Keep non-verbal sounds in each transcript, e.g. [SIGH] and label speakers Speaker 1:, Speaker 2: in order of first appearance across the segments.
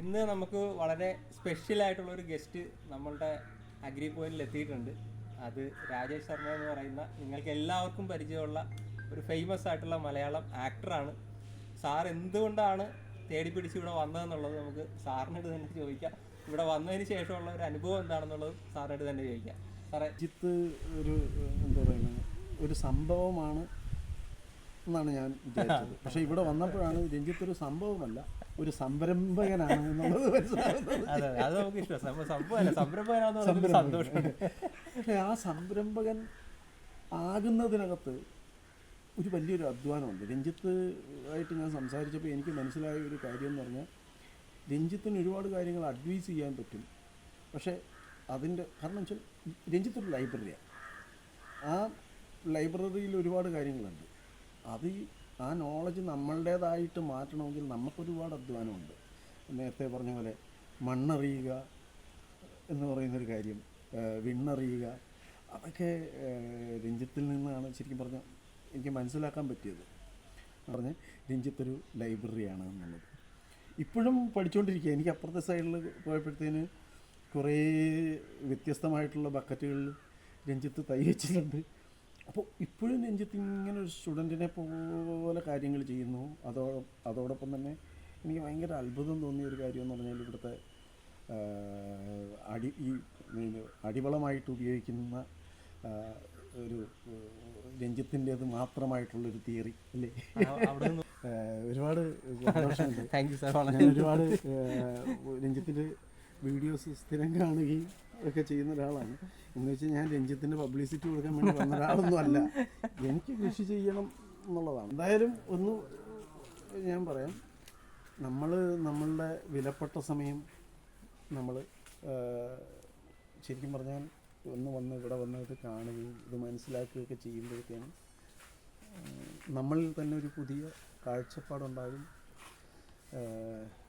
Speaker 1: ഇന്ന് നമുക്ക് വളരെ സ്പെഷ്യൽ ആയിട്ടുള്ള ഒരു ഗസ്റ്റ് നമ്മളുടെ അഗ്രി പോയിന്റിൽ എത്തിയിട്ടുണ്ട്. അത് രാജേഷ് ശർമ്മ എന്ന് പറയുന്ന നിങ്ങൾക്ക് എല്ലാവർക്കും പരിചയമുള്ള ഒരു ഫേമസ് ആയിട്ടുള്ള മലയാളം ആക്ടറാണ് സാർ എന്തുകൊണ്ടാണ് തേടി പിടിച്ച് ഇവിടെ വന്നതെന്നുള്ളത് നമുക്ക് സാറിനോട് തന്നെ ചോദിക്കാം. ഇവിടെ വന്നതിന് ശേഷമുള്ള ഒരു അനുഭവം എന്താണെന്നുള്ളത് സാറിനോട് തന്നെ ചോദിക്കാം. സാറേ.
Speaker 2: ജിത്ത് ഒരു എന്താ പറയുന്നത് ഒരു സംഭവമാണ് എന്നാണ് ഞാൻ വിചാരിച്ചത്. പക്ഷെ ഇവിടെ വന്നപ്പോഴാണ് രഞ്ജിത്ത് ഒരു സംഭവമല്ല ഒരു സംരംഭകനാണ് എന്നുള്ളത്
Speaker 1: സന്തോഷമുണ്ട്
Speaker 2: ആ സംരംഭകൻ ആകുന്നതിനകത്ത് ഒരു വലിയൊരു അധ്വാനമുണ്ട്. രഞ്ജിത്ത് ആയിട്ട് ഞാൻ സംസാരിച്ചപ്പോൾ എനിക്ക് മനസ്സിലായ ഒരു കാര്യം എന്ന് പറഞ്ഞാൽ രഞ്ജിത്തിന് ഒരുപാട് കാര്യങ്ങൾ അഡ്വൈസ് ചെയ്യാൻ പറ്റും. പക്ഷേ അതിന്റെ കാരണം വെച്ചാൽ രഞ്ജിത്ത് ഒരു ലൈബ്രറിയാണ് ആ ലൈബ്രറിയിൽ ഒരുപാട് കാര്യങ്ങളുണ്ട്. അത് ആ നോളജ് നമ്മളുടേതായിട്ട് മാറ്റണമെങ്കിൽ നമുക്കൊരുപാട് അധ്വാനമുണ്ട്. നേരത്തെ പറഞ്ഞ പോലെ മണ്ണറിയുക എന്ന് പറയുന്നൊരു കാര്യം വിണ്ണറിയുക അതൊക്കെ രഞ്ജിത്തിൽ നിന്നാണ് ശരിക്കും പറഞ്ഞാൽ എനിക്ക് മനസ്സിലാക്കാൻ പറ്റിയത്. പറഞ്ഞ് രഞ്ജിത്തൊരു ലൈബ്രറിയാണ് എന്നുള്ളത്. ഇപ്പോഴും പഠിച്ചുകൊണ്ടിരിക്കുക എനിക്ക് അപ്പുറത്തെ സൈഡിൽ പോയപ്പോഴത്തേന് കുറേ വ്യത്യസ്തമായിട്ടുള്ള ബക്കറ്റുകളിൽ രഞ്ജിത്ത് തൈ വെച്ചിട്ടുണ്ട്. അപ്പോൾ ഇപ്പോഴും രഞ്ജിത്ത് ഇങ്ങനെ ഒരു സ്റ്റുഡന്റിനെ പോലെ കാര്യങ്ങൾ ചെയ്യുന്നു. അതോ അതോടൊപ്പം തന്നെ എനിക്ക് ഭയങ്കര അത്ഭുതം തോന്നിയ ഒരു കാര്യം എന്ന് പറഞ്ഞാൽ ഇവിടുത്തെ അടി ഈ അടിവളമായിട്ട് ഉപയോഗിക്കുന്ന ഒരു രഞ്ജിത്തിന്റേത് മാത്രമായിട്ടുള്ളൊരു തിയറി അല്ലേ? ഒരുപാട് [LAUGHS] ഒരുപാട് രഞ്ജിത്തിന്റെ വീഡിയോസ് സ്ഥിരം കാണുകയും ഒക്കെ ചെയ്യുന്ന ഒരാളാണ്. എന്ന് വെച്ചാൽ ഞാൻ രഞ്ജിത്തിന്റെ പബ്ലിസിറ്റി കൊടുക്കാൻ വേണ്ടി വന്ന ഒരാളൊന്നും അല്ല. എനിക്ക് കൃഷി ചെയ്യണം എന്നുള്ളതാണ്. എന്തായാലും ഒന്ന് ഞാൻ പറയാം. നമ്മൾ നമ്മളുടെ വിലപ്പെട്ട സമയം നമ്മൾ ശരിക്കും പറഞ്ഞാൽ ഒന്ന് വന്ന് ഇവിടെ വന്ന് ഇത് കാണുകയും ഇത് മനസ്സിലാക്കുകയൊക്കെ ചെയ്യുമ്പോഴത്തേനും നമ്മളിൽ തന്നെ ഒരു പുതിയ കാഴ്ചപ്പാടുണ്ടാകും.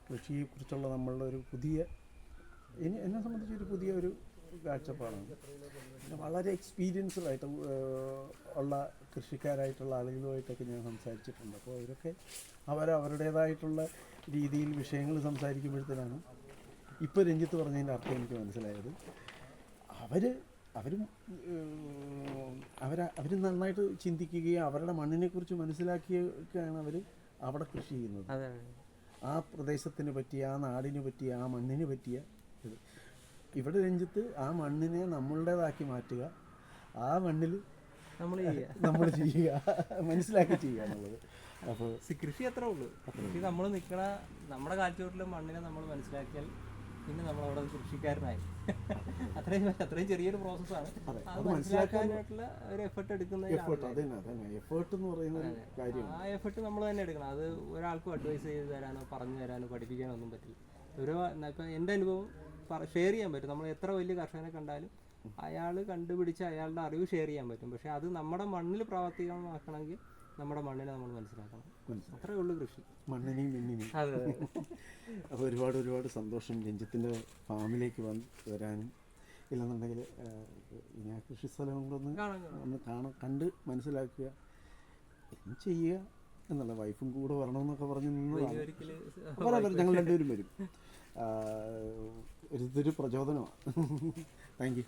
Speaker 2: കൃഷിയെക്കുറിച്ചുള്ള നമ്മളുടെ ഒരു പുതിയ എന്നെ എന്നെ സംബന്ധിച്ച് ഒരു പുതിയ ഒരു കാഴ്ചപ്പാടാണ്. പിന്നെ വളരെ എക്സ്പീരിയൻസ്ഡ് ആയിട്ട് ഏഹ് ഉള്ള കൃഷിക്കാരായിട്ടുള്ള ആളുകളുമായിട്ടൊക്കെ ഞാൻ സംസാരിച്ചിട്ടുണ്ട്. അപ്പോൾ അവരൊക്കെ അവർ അവരുടേതായിട്ടുള്ള രീതിയിൽ വിഷയങ്ങൾ സംസാരിക്കുമ്പോഴത്തേനാണ് ഇപ്പോൾ രഞ്ജിത്ത് പറഞ്ഞതിന്റെ അർത്ഥം എനിക്ക് മനസ്സിലായത്. അവർ അവരും അവർ അവർ നന്നായിട്ട് ചിന്തിക്കുകയും അവരുടെ മണ്ണിനെക്കുറിച്ച് മനസ്സിലാക്കിയൊക്കെയാണ് അവർ അവിടെ കൃഷി ചെയ്യുന്നത്. ആ പ്രദേശത്തിന് പറ്റിയ ആ നാടിന് പറ്റിയ ആ മണ്ണിന് പറ്റിയ ഇത് ഇവിടെ രഞ്ജിത്ത് ആ മണ്ണിനെ നമ്മളുടേതാക്കി മാറ്റുക. ആ മണ്ണിൽ
Speaker 1: നമ്മൾ
Speaker 2: നമ്മൾ ചെയ്യുക. മനസ്സിലാക്കി ചെയ്യുക എന്നുള്ളത്. അപ്പോൾ
Speaker 1: കൃഷി അത്രേ ഉള്ളൂ. കൃഷി നമ്മൾ നിൽക്കണ നമ്മുടെ കാൽച്ചോട്ടിലെ മണ്ണിനെ നമ്മൾ മനസ്സിലാക്കിയാൽ പിന്നെ നമ്മൾ അവിടെ കൃഷിക്കാരനായി. അത്രയും അത്രയും ചെറിയൊരു പ്രോസസ്സാണ് അത്. മനസ്സിലാക്കാനായിട്ടുള്ള ഒരു എഫർട്ട് എടുക്കുന്ന
Speaker 2: എഫേർട്ട് എന്ന് പറയുന്ന കാര്യം
Speaker 1: ആ എഫർട്ട് നമ്മൾ തന്നെ എടുക്കണം. അത് ഒരാൾക്കും അഡ്വൈസ് ചെയ്ത് തരാനോ പറഞ്ഞു തരാനോ പഠിപ്പിക്കാനോ ഒന്നും പറ്റില്ല. ഒരു ഇപ്പം എന്റെ അനുഭവം ഷെയർ ചെയ്യാൻ പറ്റും. നമ്മൾ എത്ര വലിയ കർഷകനെ കണ്ടാലും അയാൾ കണ്ടുപിടിച്ച് അയാളുടെ അറിവ് ഷെയർ ചെയ്യാൻ പറ്റും. പക്ഷേ അത് നമ്മുടെ മണ്ണിൽ പ്രാവർത്തികമാക്കണമെങ്കിൽ നമ്മുടെ മണ്ണിനെ നമ്മൾ മനസ്സിലാക്കണം. അത്രേ ഉള്ളൂ കൃഷി.
Speaker 2: മണ്ണിനെയും മണ്ണിനെയും
Speaker 1: അതെ [LAUGHS]
Speaker 2: അപ്പോൾ ഒരുപാട് ഒരുപാട് സന്തോഷം രഞ്ജിത്തിന്റെ ഫാമിലേക്ക് വന്ന് വരാനും. ഇല്ലെന്നുണ്ടെങ്കിൽ ഇനി ആ കൃഷി സ്ഥലം
Speaker 1: കാണാം
Speaker 2: ഒന്ന് കാണാൻ കണ്ട് മനസ്സിലാക്കുക. എന്ത് ചെയ്യുക എന്നുള്ള വൈഫും കൂടെ വരണമെന്നൊക്കെ പറഞ്ഞ് നിന്ന് ഞങ്ങൾ രണ്ടുപേരും വരും. ഒരു ഇതൊരു പ്രചോദനമാണ്. Thank you